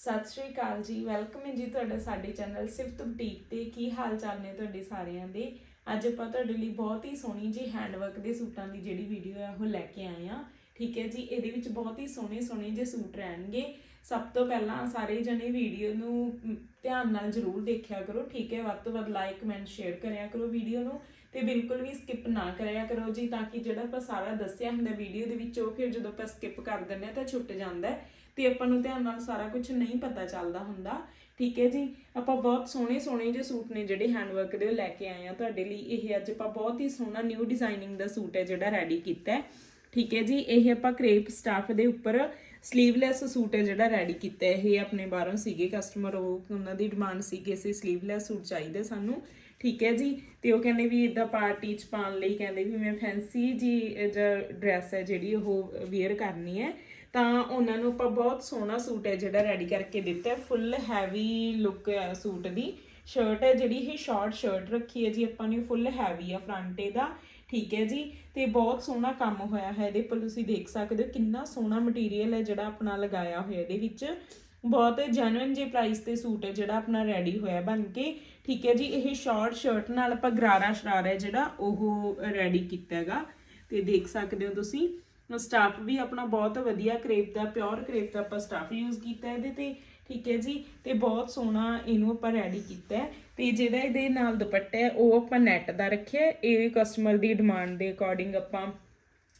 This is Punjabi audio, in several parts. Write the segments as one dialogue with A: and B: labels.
A: ਸਤਿ ਸ਼੍ਰੀ ਅਕਾਲ ਜੀ ਵੈਲਕਮ ਹੈ ਜੀ ਤੁਹਾਡਾ ਸਾਡੇ ਚੈਨਲ ਸਿਫਤ ਬੁਟੀਕ ਤੇ। ਕੀ ਹਾਲ ਚਾਲ ਨੇ ਤੁਹਾਡੇ ਸਾਰਿਆਂ ਦੇ? ਅੱਜ ਆਪਾਂ ਤੁਹਾਡੇ ਲਈ ਬਹੁਤ ਹੀ ਸੋਹਣੀ ਜੀ ਹੈਂਡਵਰਕ ਦੇ ਸੂਟਾਂ ਦੀ ਜਿਹੜੀ ਵੀਡੀਓ ਹੈ, ਉਹ ਲੈ ਕੇ ਆਏ ਆ ਠੀਕ ਹੈ ਜੀ, ਇਹਦੇ ਵਿੱਚ ਬਹੁਤ ਹੀ ਸੋਹਣੇ ਸੋਹਣੇ ਜਿਹੇ ਸੂਟ ਰਹਿਣਗੇ। ਸਭ ਤੋਂ ਪਹਿਲਾਂ ਸਾਰੇ ਜਣੇ ਵੀਡੀਓ ਨੂੰ ਧਿਆਨ ਨਾਲ ਜ਼ਰੂਰ ਦੇਖਿਆ ਕਰੋ। ਠੀਕ ਹੈ, ਵੱਧ ਤੋਂ ਵੱਧ ਲਾਈਕ ਕਮੈਂਟ ਸ਼ੇਅਰ ਕਰਿਆ ਕਰੋ ਵੀਡੀਓ ਨੂੰ। ਤੇ ਬਿਲਕੁਲ ਵੀ ਸਕਿਪ ਨਾ ਕਰਿਆ ਕਰੋ ਜੀ, ਤਾਂ ਕਿ ਜਿਹੜਾ ਆਪਾਂ ਸਾਰਾ ਦੱਸਿਆ ਹੁੰਦਾ ਵੀਡੀਓ ਦੇ ਵਿੱਚ, ਉਹ ਫਿਰ ਜਦੋਂ ਆਪਾਂ ਸਕਿਪ ਕਰ ਦਿੰਦੇ ਆ ਤਾਂ ਛੁੱਟ ਜਾਂਦਾ ਹੈ ਤੇ ਆਪਾਂ ਨੂੰ ਧਿਆਨ ਨਾਲ ਸਾਰਾ ਕੁਝ ਨਹੀਂ ਪਤਾ ਚੱਲਦਾ ਹੁੰਦਾ। ਠੀਕ ਹੈ ਜੀ? ਆਪਾਂ ਬਹੁਤ ਸੋਹਣੇ ਸੋਹਣੇ ਜਿਹੇ ਸੂਟ ਨੇ ਜਿਹੜੇ ਹੈਂਡਵਰਕ ਦੇ ਉਹ ਲੈ ਕੇ ਆਏ ਆ ਤੁਹਾਡੇ ਲਈ। ਇਹ ਅੱਜ ਆਪਾਂ ਬਹੁਤ ਹੀ ਸੋਹਣਾ ਨਿਊ ਡਿਜ਼ਾਈਨਿੰਗ ਦਾ ਸੂਟ ਹੈ ਜਿਹੜਾ ਰੈਡੀ ਕੀਤਾ ਹੈ। ਠੀਕ ਹੈ ਜੀ? ਇਹ ਆਪਾਂ ਕ੍ਰੇਪ ਸਟਾਫ ਦੇ ਉੱਪਰ ਸਲੀਵਲੈਸ ਸੂਟ ਹੈ ਜਿਹੜਾ ਰੈਡੀ ਕੀਤਾ ਇਹ ਆਪਣੇ ਬਾਹਰੋਂ ਸੀਗੇ ਕਸਟਮਰ ਉਹ ਉਹਨਾਂ ਦੀ ਡਿਮਾਂਡ ਸੀ ਕਿ ਅਸੀਂ ਸਲੀਵਲੈਸ ਸੂਟ ਚਾਹੀਦੇ ਸਾਨੂੰ। ਠੀਕ ਹੈ ਜੀ। ਤੇ ਉਹ ਕਹਿੰਦੇ ਵੀ ਇਦਾਂ ਪਾਰਟੀ ਚ ਪਾਉਣ ਲਈ ਕਹਿੰਦੇ ਵੀ ਮੈਂ ਫੈਂਸੀ ਜੀ ਡਰੈਸ ਹੈ ਜਿਹੜੀ ਉਹ ਵੇਅਰ ਕਰਨੀ ਹੈ। ਤਾਂ ਉਹਨਾਂ ਨੂੰ ਆਪਾਂ ਬਹੁਤ ਸੋਹਣਾ ਸੂਟ ਹੈ ਜਿਹੜਾ ਰੈਡੀ ਕਰਕੇ ਦਿੱਤਾ ਹੈ। ਫੁੱਲ ਹੈਵੀ ਲੁੱਕ ਹੈ ਸੂਟ ਦੀ। ਸ਼ਰਟ ਹੈ ਜਿਹੜੀ, ਇਹ ਸ਼ਾਰਟ ਸ਼ਰਟ ਰੱਖੀ ਹੈ ਜੀ ਆਪਾਂ ਨੇ ਫੁੱਲ ਹੈਵੀ ਆ ਫਰੰਟ ਇਹਦਾ ਠੀਕ ਹੈ ਜੀ। ਤੇ ਬਹੁਤ ਸੋਹਣਾ ਕੰਮ ਹੋਇਆ ਹੈ ਇਹਦੇ ਪਰ ਤੁਸੀਂ ਦੇਖ ਸਕਦੇ ਹੋ ਕਿੰਨਾ ਸੋਹਣਾ ਮਟੀਰੀਅਲ ਹੈ ਜਿਹੜਾ ਆਪਣਾ ਲਗਾਇਆ ਹੋਇਆ ਇਹਦੇ ਵਿੱਚ। ਬਹੁਤ ਜੈਨੂਇਨ ਜੇ ਪ੍ਰਾਈਸ ਤੇ ਸੂਟ ਹੈ, ਜਿਹੜਾ ਆਪਣਾ ਰੈਡੀ ਹੋਇਆ ਬਣ ਕੇ। ਠੀਕ ਹੈ ਜੀ, ਇਹ ਸ਼ਾਰਟ ਸ਼ਰਟ ਨਾਲ ਆਪਾਂ ਗਰਾਰਾ ਸ਼ਰਾਰਾ ਹੈ ਜਿਹੜਾ, ਉਹ ਰੈਡੀ ਕੀਤਾ ਹੈਗਾ। ਤੇ ਦੇਖ ਸਕਦੇ ਹੋ ਤੁਸੀਂ ਸਟਾਫ ਵੀ ਆਪਣਾ ਬਹੁਤ ਵਧੀਆ ਕਰੇਪ ਦਾ ਪਿਓਰ ਕਰੇਪ ਦਾ ਆਪਾਂ ਸਟਾਫ ਯੂਜ਼ ਕੀਤਾ ਇਹਦੇ ਤੇ। ਠੀਕ ਹੈ ਜੀ, ਤੇ ਬਹੁਤ ਸੋਹਣਾ ਇਹਨੂੰ ਆਪਾਂ ਰੈਡੀ ਕੀਤਾ ਹੈ। ਤੇ ਜਿਹੜਾ ਇਹਦੇ ਨਾਲ ਦੁਪੱਟਾ ਹੈ, ਉਹ ਆਪਾਂ ਨੈਟ ਦਾ ਰੱਖਿਆ ਇਹ ਕਸਟਮਰ ਦੀ ਡਿਮਾਂਡ ਦੇ ਅਕੋਰਡਿੰਗ ਆਪਾਂ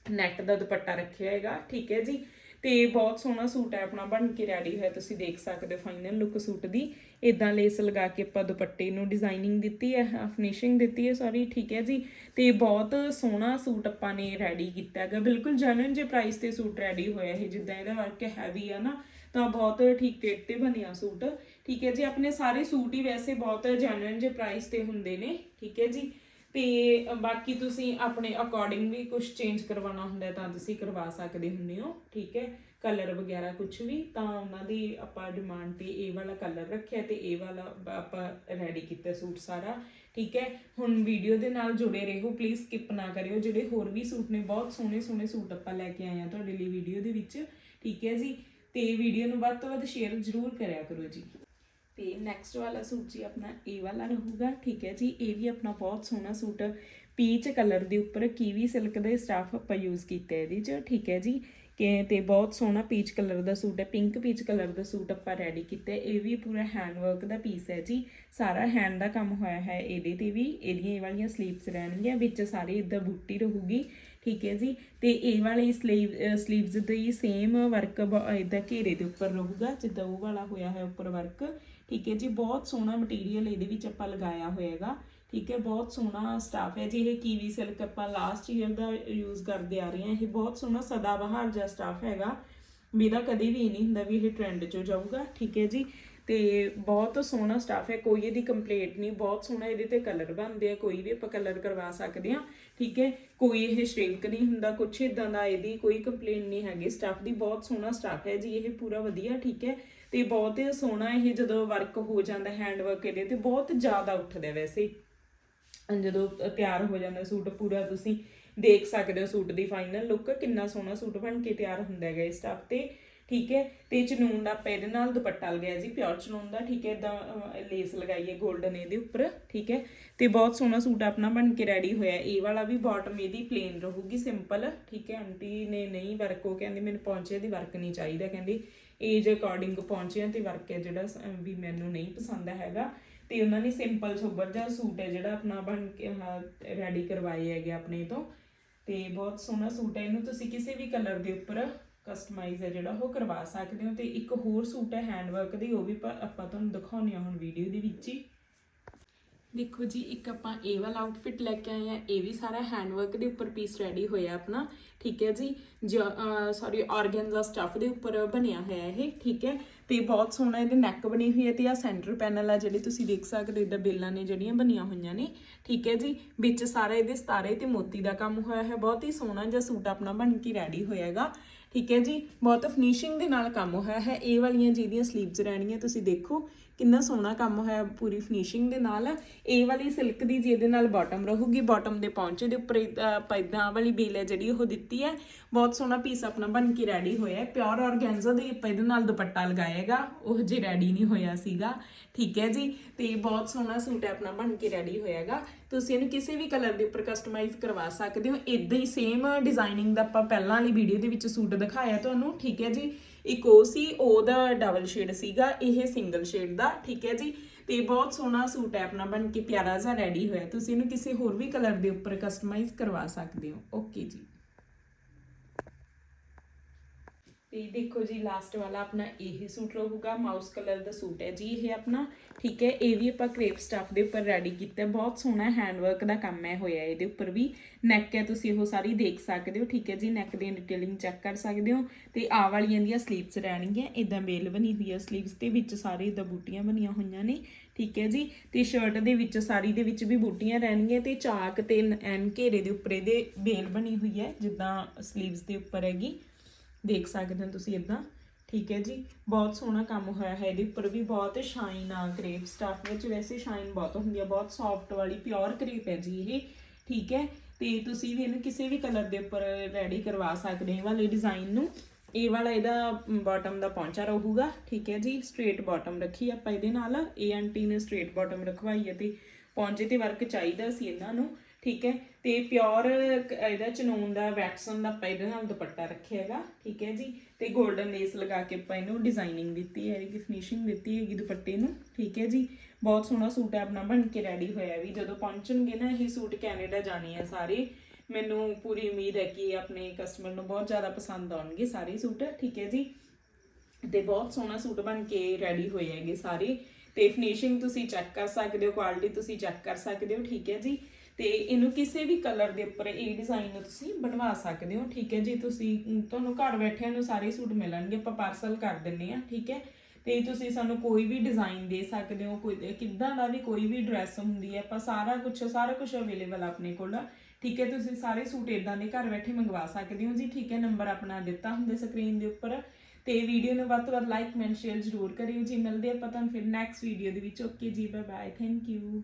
A: ਨੈਟ ਦਾ ਦੁਪੱਟਾ ਰੱਖਿਆ ਹੈਗਾ। ਠੀਕ ਹੈ ਜੀ ਤੇ ਬਹੁਤ ਸੋਹਣਾ ਸੂਟ ਹੈ ਆਪਣਾ, ਬਣ ਕੇ ਰੈਡੀ ਹੋਇਆ, ਤੁਸੀਂ ਦੇਖ ਸਕਦੇ ਹੋ ਫਾਈਨਲ ਲੁੱਕ ਸੂਟ ਦੀ। ਇਦਾਂ ਲੇਸ ਲਗਾ ਕੇ ਆਪਾਂ ਦੁਪੱਟੇ ਨੂੰ ਡਿਜ਼ਾਈਨਿੰਗ ਦਿੱਤੀ ਹੈ ਫਿਨਿਸ਼ਿੰਗ ਦਿੱਤੀ ਹੈ ਸੌਰੀ ਠੀਕ ਹੈ ਜੀ। ਤੇ ਬਹੁਤ ਸੋਹਣਾ ਸੂਟ ਆਪਾਂ ਨੇ ਰੈਡੀ ਕੀਤਾ ਹੈਗਾ। ਬਿਲਕੁਲ ਜੈਨੂਇਨ ਜੇ ਪ੍ਰਾਈਸ ਤੇ ਸੂਟ ਰੈਡੀ ਹੋਇਆ ਹੈ ਜਿੱਦਾਂ ਇਹਦਾ ਵਰਕ ਹੈਵੀ ਆ ਨਾ, ਤਾਂ ਬਹੁਤ ਠੀਕ ਰੇਟ ਤੇ ਬਣਿਆ ਸੂਟ। ਠੀਕ ਹੈ ਜੀ, ਆਪਣੇ ਸਾਰੇ ਸੂਟ ਹੀ ਵੈਸੇ ਬਹੁਤ ਜੈਨੂਇਨ ਜੇ ਪ੍ਰਾਈਸ ਤੇ ਹੁੰਦੇ ਨੇ, ਠੀਕ ਹੈ ਜੀ। ਤੇ ਬਾਕੀ ਤੁਸੀਂ ਆਪਣੇ ਅਕੋਰਡਿੰਗ ਵੀ ਕੁਝ ਚੇਂਜ ਕਰਵਾਉਣਾ ਹੁੰਦਾ ਤਾਂ ਤੁਸੀਂ ਕਰਵਾ ਸਕਦੇ ਹੁੰਦੇ ਹੋ, ਠੀਕ ਹੈ? ਕਲਰ ਵਗੈਰਾ ਕੁਝ ਵੀ, ਤਾਂ ਉਹਨਾਂ ਦੀ ਆਪਾਂ ਡਿਮਾਂਡ ਤੇ ਇਹ ਵਾਲਾ ਕਲਰ ਰੱਖਿਆ ਤੇ ਇਹ ਵਾਲਾ ਆਪਾਂ ਰੈਡੀ ਕੀਤਾ ਸੂਟ ਸਾਰਾ, ਠੀਕ ਹੈ? ਹੁਣ ਵੀਡੀਓ ਦੇ ਨਾਲ ਜੁੜੇ ਰਹੋ ਪਲੀਜ਼ ਸਕਿਪ ਨਾ ਕਰਿਓ। ਜਿਹੜੇ ਹੋਰ ਵੀ ਸੂਟ ਨੇ, ਬਹੁਤ ਸੋਹਣੇ ਸੋਹਣੇ ਸੂਟ ਆਪਾਂ ਲੈ ਕੇ ਆਏ ਆ ਤੁਹਾਡੇ ਲਈ ਵੀਡੀਓ ਦੇ ਵਿੱਚ, ਠੀਕ ਹੈ ਜੀ? ਤੇ ਵੀਡੀਓ ਨੂੰ ਵੱਧ ਤੋਂ ਵੱਧ ਸ਼ੇਅਰ ਜ਼ਰੂਰ ਕਰਿਆ ਕਰੋ ਜੀ। ਤੇ ਨੈਕਸਟ ਵਾਲਾ ਸੂਟ ਜੀ ਆਪਣਾ ਇਹ ਵਾਲਾ ਰਹੂਗਾ, ਠੀਕ ਹੈ ਜੀ। ਇਹ ਵੀ ਆਪਣਾ ਬਹੁਤ ਸੋਹਣਾ ਸੂਟ ਪੀਚ ਕਲਰ ਦੇ ਉੱਪਰ ਕੀਵੀ ਸਿਲਕ ਦੇ ਸਟਾਫ ਆਪਾਂ ਯੂਜ਼ ਕੀਤਾ ਇਹਦੇ 'ਚ, ਠੀਕ ਹੈ ਜੀ। ਕਿ ਤੇ ਬਹੁਤ ਸੋਹਣਾ ਪੀਚ ਕਲਰ ਦਾ ਸੂਟ ਹੈ ਪਿੰਕ ਪੀਚ ਕਲਰ ਦਾ ਸੂਟ ਆਪਾਂ ਰੈਡੀ ਕੀਤਾ। ਇਹ ਵੀ ਪੂਰਾ ਹੈਂਡ ਵਰਕ ਦਾ ਪੀਸ ਹੈ ਜੀ। ਸਾਰਾ ਹੈਂਡ ਦਾ ਕੰਮ ਹੋਇਆ ਹੈ ਇਹਦੇ ਤੇ ਵੀ, ਇਹਦੀਆਂ ਇਹ ਵਾਲੀਆਂ ਸਲੀਵਸ ਰਹਿਣਗੀਆਂ, ਵਿੱਚ ਸਾਰੀ ਇਦਾਂ ਬੂਟੀ ਰਹੂਗੀ। ਠੀਕ ਹੈ ਜੀ? ਤੇ ਇਹ ਵਾਲੀ ਸਲੀਵ ਸਲੀਵਸ ਦੀ ਸੇਮ ਵਰਕ ਇਦਾਂ ਘੇਰੇ ਦੇ ਉੱਪਰ ਰਹੂਗਾ, ਜਿੱਦਾਂ ਉਹ ਵਾਲਾ ਹੋਇਆ ਹੈ ਉੱਪਰ ਵਰਕ ਠੀਕ ਹੈ ਜੀ? ਬਹੁਤ ਸੋਹਣਾ ਮਟੀਰੀਅਲ ਇਹਦੇ ਵਿੱਚ ਆਪਾਂ ਲਗਾਇਆ ਹੋਏਗਾ ਠੀਕ ਹੈ? ਬਹੁਤ ਸੋਹਣਾ ਸਟਾਫ ਹੈ ਜੀ। ਇਹ ਕੀਵੀ ਸਿਲਕ ਆਪਾਂ ਲਾਸਟ ਈਅਰ ਦਾ ਯੂਜ਼ ਕਰਦੇ ਆ ਰਹੇ ਹਾਂ। ਇਹ ਬਹੁਤ ਸੋਹਣਾ ਸਦਾ ਬਹਾਰ ਜਿਹਾ ਸਟਾਫ ਹੈਗਾ। ਵੀ ਕਦੇ ਵੀ ਇਹ ਨਹੀਂ ਹੁੰਦਾ ਵੀ ਇਹ ਟ੍ਰੈਂਡ 'ਚ ਜਾਊਗਾ। ਠੀਕ ਹੈ ਜੀ? ਤੇ ਬਹੁਤ ਸੋਹਣਾ ਸਟਾਫ ਹੈ, ਕੋਈ ਇਹਦੀ ਕੰਪਲੇਂਟ ਨਹੀਂ, ਬਹੁਤ ਸੋਹਣਾ ਇਹਦੇ ਤੇ ਕਲਰ ਬਣਦੇ ਆ, ਕੋਈ ਵੀ ਆਪਾਂ ਕਲਰ ਕਰਵਾ ਸਕਦੇ ਆ ਠੀਕ ਹੈ? ਕੋਈ ਇਹ ਸ਼੍ਰਿੰਕ ਨਹੀਂ ਹੁੰਦਾ, ਕੁਛ ਇਦਾਂ ਦਾ ਇਹਦੀ ਕੋਈ ਕੰਪਲੇਂਟ ਨਹੀਂ ਹੈਗੀ ਸਟਾਫ ਦੀ ਬਹੁਤ ਸੋਹਣਾ ਸਟਾਫ ਹੈ ਜੀ, ਇਹ ਪੂਰਾ ਵਧੀਆ, ਠੀਕ ਹੈ? ਤੇ ਬਹੁਤ ਸੋਹਣਾ ਇਹ ਜਦੋਂ ਵਰਕ ਹੋ ਜਾਂਦਾ ਹੈਂਡ ਵਰਕ ਇਹਦੇ ਤੇ ਬਹੁਤ ਜ਼ਿਆਦਾ ਉੱਠਦਾ ਵੈਸੇ। ਜਦੋਂ ਤਿਆਰ ਹੋ ਜਾਂਦਾ ਸੂਟ ਪੂਰਾ, ਤੁਸੀਂ ਦੇਖ ਸਕਦੇ ਹੋ ਸੂਟ ਦੀ ਫਾਈਨਲ ਲੁੱਕ ਕਿੰਨਾ ਸੋਹਣਾ ਸੂਟ ਬਣ ਕੇ ਤਿਆਰ ਹੁੰਦਾ ਹੈਗਾ ਇਸ ਸਟਾਫ ਤੇ। ਠੀਕ ਹੈ? ਤੇ ਚਨੂਨ ਦਾ ਆਪਾਂ ਇਹਦੇ ਨਾਲ ਦੁਪੱਟਾ ਲਗਾਇਆ ਜੀ, ਪਿਓਰ ਚਨੂਨ ਦਾ, ਠੀਕ ਹੈ? ਇਦਾਂ ਲੇਸ ਲਗਾਈ ਹੈ 골ਡਨ ਇਹਦੇ ਉੱਪਰ, ਠੀਕ ਹੈ? ਤੇ ਬਹੁਤ ਸੋਹਣਾ ਸੂਟ ਆਪਣਾ ਬਣ ਕੇ ਰੈਡੀ ਹੋਇਆ ਇਹ ਵਾਲਾ ਵੀ ਬਾਟਮ ਇਹਦੀ ਪਲੇਨ ਰਹੂਗੀ ਸਿੰਪਲ ਠੀਕ ਹੈ? ਆਂਟੀ ਨੇ ਨਹੀਂ ਵਰਕ ਉਹ ਕਹਿੰਦੀ ਮੈਨੂੰ ਪੌਂਚੇ ਦੀ ਵਰਕ ਨਹੀਂ ਚਾਹੀਦਾ, ਕਹਿੰਦੀ। ਏਜ ਅਕੋਰਡਿੰਗ ਪਹੁੰਚਿਆ ਤੇ ਵਰਕ ਹੈ ਜਿਹੜਾ ਵੀ ਮੈਨੂੰ ਨਹੀਂ ਪਸੰਦ ਹੈਗਾ। ਤੇ ਉਹਨਾਂ ਨੇ ਸਿੰਪਲ ਸੋਬਰ ਜਿਹਾ ਸੂਟ ਹੈ ਜਿਹੜਾ ਆਪਣਾ ਬਣ ਕੇ ਰੈਡੀ ਕਰਵਾਏ ਹੈਗੇ ਆਪਣੇ ਤੋਂ। ਤੇ ਬਹੁਤ ਸੋਹਣਾ ਸੂਟ ਹੈ। ਇਹਨੂੰ ਤੁਸੀਂ ਕਿਸੇ ਵੀ ਕਲਰ ਦੇ ਉੱਪਰ ਕਸਟਮਾਈਜ਼ ਹੈ ਜਿਹੜਾ, ਉਹ ਕਰਵਾ ਸਕਦੇ ਹੋ ਤੇ ਇੱਕ ਹੋਰ ਸੂਟ ਹੈ ਹੈਂਡਵਰਕ ਦੀ, ਉਹ ਵੀ ਆਪਾਂ ਤੁਹਾਨੂੰ ਦਿਖਾਉਂਦੇ ਹਾਂ ਹੁਣ ਵੀਡੀਓ ਦੇ ਵਿੱਚ ਹੀ। ਦੇਖੋ ਜੀ, ਇੱਕ ਆਪਾਂ ਇਹ ਵਾਲਾ ਆਊਟਫਿਟ ਲੈ ਕੇ ਆਏ ਆ ਇਹ ਵੀ ਸਾਰਾ ਹੈਂਡਵਰਕ ਦੇ ਉੱਪਰ ਪੀਸ ਰੈਡੀ ਹੋਇਆ ਆਪਣਾ, ਠੀਕ ਹੈ ਜੀ? ਸੌਰੀ ਆਰਗੈਂਜ਼ਾ ਸਟਫ ਦੇ ਉੱਪਰ ਬਣਿਆ ਹੋਇਆ ਇਹ, ਠੀਕ ਹੈ? ਤੇ ਬਹੁਤ ਸੋਹਣਾ ਇਹਦੇ ਨੈਕ ਬਣੀ ਹੋਈ ਹੈ ਤੇ ਆ ਸੈਂਟਰ ਪੈਨਲ ਆ ਜਿਹੜੇ ਤੁਸੀਂ ਦੇਖ ਸਕਦੇ ਹੋ ਇਦਾਂ ਬੇਲਾਂ ਨੇ ਜਿਹੜੀਆਂ ਬਣੀਆਂ ਹੋਈਆਂ ਨੇ, ਠੀਕ ਹੈ ਜੀ? ਵਿੱਚ ਸਾਰਾ ਇਹਦੇ ਸਤਾਰੇ ਤੇ ਮੋਤੀ ਦਾ ਕੰਮ ਹੋਇਆ ਹੈ, ਬਹੁਤ ਹੀ ਸੋਹਣਾ ਜਿਹਾ ਸੂਟ ਆਪਣਾ ਬਣ ਕੇ ਰੈਡੀ ਹੋਇਆਗਾ ਠੀਕ ਹੈ ਜੀ? ਬਹੁਤ ਫਿਨਿਸ਼ਿੰਗ ਦੇ ਨਾਲ ਕੰਮ ਹੋਇਆ ਹੈ। ਇਹ ਵਾਲੀਆਂ ਜਿਹਦੀਆਂ ਸਲੀਵਸ ਰਹਿਣੀਆਂ ਤੁਸੀਂ ਦੇਖੋ। ਕਿੰਨਾ ਸੋਹਣਾ ਕੰਮ ਹੋਇਆ ਪੂਰੀ ਫਿਨਿਸ਼ਿੰਗ ਦੇ ਨਾਲ। ਇਹ ਵਾਲੀ ਸਿਲਕ ਦੀ ਜਿਹਦੇ ਨਾਲ ਬਾਟਮ ਰਹੂਗੀ ਬਾਟਮ ਦੇ ਪੌਂਚੇ ਦੇ ਉੱਪਰ ਏਦਾਂ ਵਾਲੀ ਬੇਲ ਹੈ ਜਿਹੜੀ ਉਹ ਦਿੱਤੀ ਹੈ। ਬਹੁਤ ਸੋਹਣਾ ਪੀਸ ਆਪਣਾ ਬਣ ਕੇ ਰੈਡੀ ਹੋਇਆ ਹੈ। ਪਿਓਰ ਆਰਗੈਂਜ਼ਾ ਦੇ ਆਪਾਂ ਇਹਦੇ ਨਾਲ ਦੁਪੱਟਾ ਲਗਾਏਗਾ। ਉਹ ਜੇ ਰੈਡੀ ਨਹੀਂ ਹੋਇਆ ਸੀਗਾ। ਠੀਕ ਹੈ ਜੀ? ਤੇ ਬਹੁਤ ਸੋਹਣਾ ਸੂਟ ਹੈ ਆਪਣਾ ਬਣ ਕੇ ਰੈਡੀ ਹੋਇਆਗਾ। ਤੁਸੀਂ ਇਹਨੂੰ ਕਿਸੇ ਵੀ ਕਲਰ ਦੇ ਉੱਪਰ ਕਸਟਮਾਈਜ਼ ਕਰਵਾ ਸਕਦੇ ਹੋ। ਇਦਾਂ ਹੀ ਸੇਮ ਡਿਜ਼ਾਈਨਿੰਗ ਦਾ ਆਪਾਂ ਪਹਿਲਾਂ ਵਾਲੀ ਵੀਡੀਓ ਦੇ ਵਿੱਚ ਸੂਟ ਦਿਖਾਇਆ ਤੁਹਾਨੂੰ। ਠੀਕ ਹੈ ਜੀ? ਇੱਕ ਉਹ ਸੀ ਉਹਦਾ ਡਬਲ ਸ਼ੇਡ ਸੀਗਾ, ਇਹ ਸਿੰਗਲ ਸ਼ੇਡ ਦਾ, ਠੀਕ ਹੈ ਜੀ? ਤੇ ਬਹੁਤ ਸੋਹਣਾ ਸੂਟ ਹੈ ਆਪਣਾ, ਬਣ ਕੇ ਪਿਆਰਾ ਜਿਹਾ ਰੈਡੀ ਹੋਇਆ। ਤੁਸੀਂ ਇਹਨੂੰ ਕਿਸੇ ਹੋਰ ਵੀ ਕਲਰ ਦੇ ਉੱਪਰ ਕਸਟਮਾਈਜ਼ ਕਰਵਾ ਸਕਦੇ ਹੋ। ਓਕੇ ਜੀ। ਤੇ ਦੇਖੋ ਜੀ ਲਾਸਟ ਵਾਲਾ ਆਪਣਾ ਇਹ ਸੂਟ ਰਹੂਗਾ ਮਾਊਸ ਕਲਰ ਦਾ ਸੂਟ ਹੈ ਜੀ ਇਹ ਆਪਣਾ, ਠੀਕ ਹੈ, ਇਹ ਵੀ ਆਪਾਂ ਕ੍ਰੇਪ ਸਟਫ ਦੇ ਉੱਪਰ ਰੈਡੀ ਕੀਤਾ, ਬਹੁਤ ਸੋਹਣਾ ਹੈਂਡਵਰਕ ਦਾ ਕੰਮ ਹੈ ਹੋਇਆ ਇਹਦੇ ਉੱਪਰ ਵੀ। ਨੈਕ ਹੈ, ਤੁਸੀਂ ਉਹ ਸਾਰੀ ਦੇਖ ਸਕਦੇ ਹੋ, ਠੀਕ ਹੈ ਜੀ ਨੈਕ ਦੀ ਡਿਟੇਲਿੰਗ ਚੈੱਕ ਕਰ ਸਕਦੇ ਹੋ, ਤੇ ਆ ਵਾਲੀਆਂ ਦੀਆਂ ਸਲੀਵਸ ਰਹਿਣਗੀਆਂ ਇਦਾਂ ਬੇਲ ਬਣੀ ਹੋਈ ਹੈ ਸਲੀਵਸ ਦੇ ਵਿੱਚ, ਸਾਰੇ ਇਦਾਂ ਬੂਟੀਆਂ ਬਣੀਆਂ ਹੋਈਆਂ ਨੇ, ਠੀਕ ਹੈ ਜੀ, ਤੇ ਸ਼ਰਟ ਦੇ ਵਿੱਚ, ਸਾਰੀ ਦੇ ਵਿੱਚ ਵੀ ਬੂਟੀਆਂ ਰਹਿਣਗੀਆਂ, ਤੇ ਚਾਕ ਤੇ ਐਨ ਘੇਰੇ ਦੇ ਉੱਪਰ ਇਹਦੇ ਬੇਲ ਬਣੀ ਹੋਈ ਹੈ, ਜਿੱਦਾਂ ਸਲੀਵਸ ਦੇ ਉੱਪਰ ਹੈਗੀ। ਦੇਖ ਸਕਦੇ ਹੋ ਤੁਸੀਂ ਇਦਾਂ ਠੀਕ ਹੈ ਜੀ, ਬਹੁਤ ਸੋਹਣਾ ਕੰਮ ਹੋਇਆ ਹੈ, ਇਹਦੇ ਉੱਪਰ ਵੀ ਬਹੁਤ ਸ਼ਾਈਨ ਆ ਕ੍ਰੇਪ ਸਟਾਫ ਵਿੱਚ ਵੈਸੇ ਸ਼ਾਈਨ ਬਹੁਤ ਹੁੰਦੀ ਆ, ਬਹੁਤ ਸੌਫਟ ਵਾਲੀ ਪਿਓਰ ਕ੍ਰੇਪ ਹੈ ਜੀ ਇਹ। ਠੀਕ ਹੈ, ਤੇ ਤੁਸੀਂ ਵੀ ਇਹਨੂੰ ਕਿਸੇ ਵੀ ਕਲਰ ਦੇ ਉੱਪਰ ਰੈਡੀ ਕਰਵਾ ਸਕਦੇ ਹੋ, ਇਹ ਵਾਲੇ ਡਿਜ਼ਾਈਨ ਨੂੰ। ਇਹ ਵਾਲਾ ਇਹਦਾ ਬਾਟਮ ਦਾ ਪੌਂਚਾ ਰਹੂਗਾ, ਠੀਕ ਹੈ ਜੀ ਸਟ੍ਰੇਟ ਬਾਟਮ ਰੱਖੀ ਆਪਾਂ ਇਹਦੇ ਨਾਲ। ਇਹ ਆਂਟੀ ਨੇ ਸਟ੍ਰੇਟ ਬਾਟਮ ਰਖਵਾਈ ਹੈ ਤੇ ਪੌਂਚੇ ਤੇ ਵਰਕ ਚਾਹੀਦਾ ਸੀ ਇਹਨਾਂ ਨੂੰ। ਠੀਕ ਹੈ, ਤੇ ਪਿਓਰ ਇਹਦਾ ਚਨੂਨ ਦਾ ਵੈਕਸਨ ਦਾ ਆਪਾਂ ਇਹਦੇ ਨਾਲ ਦੁਪੱਟਾ ਰੱਖਿਆ ਹੈਗਾ, ਠੀਕ ਹੈ ਜੀ, ਤੇ 골ਡਨ ਲੇਸ ਲਗਾ ਕੇ ਆਪਾਂ ਇਹਨੂੰ ਡਿਜ਼ਾਈਨਿੰਗ ਦਿੱਤੀ ਹੈ, ਇਹਦੀ ਫਿਨਿਸ਼ਿੰਗ ਦਿੱਤੀ ਹੈਗੀ ਦੁਪੱਟੇ ਨੂੰ, ਠੀਕ ਹੈ ਜੀ। ਬਹੁਤ ਸੋਹਣਾ ਸੂਟ ਹੈ, ਆਪਣਾ ਬਣ ਕੇ ਰੈਡੀ ਹੋਇਆ ਵੀ, ਜਦੋਂ ਪਹੁੰਚਣਗੇ ਨਾ ਇਹ ਸੂਟ ਕੈਨੇਡਾ ਜਾਣੇ ਆ ਸਾਰੇ, ਮੈਨੂੰ ਪੂਰੀ ਉਮੀਦ ਹੈ ਕਿ ਆਪਣੇ ਕਸਟਮਰ ਨੂੰ ਬਹੁਤ ਜ਼ਿਆਦਾ ਪਸੰਦ ਆਉਣਗੇ ਸਾਰੇ ਸੂਟ, ਠੀਕ ਹੈ ਜੀ। ਤੇ ਬਹੁਤ ਸੋਹਣਾ ਸੂਟ ਬਣ ਕੇ ਰੈਡੀ ਹੋਏ ਹੈਗੇ ਸਾਰੇ, ਤੇ ਫਿਨਿਸ਼ਿੰਗ ਤੁਸੀਂ ਚੈੱਕ ਕਰ ਸਕਦੇ ਹੋ ਕੁਆਲਿਟੀ ਤੁਸੀਂ ਚੈੱਕ ਕਰ ਸਕਦੇ ਹੋ, ਠੀਕ ਹੈ ਜੀ। ਤੇ ਇਹਨੂੰ ਕਿਸੇ ਵੀ ਕਲਰ ਦੇ ਉੱਪਰ ਇਹ ਡਿਜ਼ਾਈਨ ਨੂੰ ਤੁਸੀਂ ਬਣਵਾ ਸਕਦੇ ਹੋ, ਠੀਕ ਹੈ? ਜੀ ਤੁਸੀਂ ਤੁਹਾਨੂੰ ਘਰ ਬੈਠਿਆਂ ਨੂੰ ਸਾਰੇ ਸੂਟ ਮਿਲਣਗੇ, ਆਪਾਂ ਪਾਰਸਲ ਕਰ ਦਿੰਨੇ ਆ ਠੀਕ ਹੈ? ਤੇ ਤੁਸੀਂ ਸਾਨੂੰ ਕੋਈ ਵੀ ਡਿਜ਼ਾਈਨ ਦੇ ਸਕਦੇ ਹੋ, ਕੋਈ ਕਿੱਦਾਂ ਦਾ ਵੀ ਕੋਈ ਵੀ ਡਰੈਸ ਹੁੰਦੀ ਹੈ, ਆਪਾਂ ਸਾਰਾ ਕੁਝ ਸਾਰਾ ਕੁਝ ਅਵੇਲੇਬਲ ਆਪਣੇ ਕੋਲ, ਠੀਕ ਹੈ? ਤੁਸੀਂ ਸਾਰੇ ਸੂਟ ਇਦਾਂ ਦੇ ਘਰ ਬੈਠੇ ਮੰਗਵਾ ਸਕਦੇ ਹੋ ਜੀ, ਠੀਕ ਹੈ? ਨੰਬਰ ਆਪਣਾ ਦਿੱਤਾ ਹੁੰਦਾ ਸਕਰੀਨ ਦੇ ਉੱਪਰ, ਤੇ ਵੀਡੀਓ ਨੂੰ ਵੱਧ ਤੋਂ ਵੱਧ ਲਾਈਕ ਕਮੈਂਟ ਸ਼ੇਅਰ ਜ਼ਰੂਰ ਕਰਿਓ ਜੀ, ਮਿਲਦੇ ਆਪਾਂ ਤੁਹਾਨੂੰ ਫਿਰ ਨੈਕਸਟ ਵੀਡੀਓ ਦੇ ਵਿੱਚ ਓਕੇ ਜੀ ਬਾਏ ਬਾਏ ਥੈਂਕ ਯੂ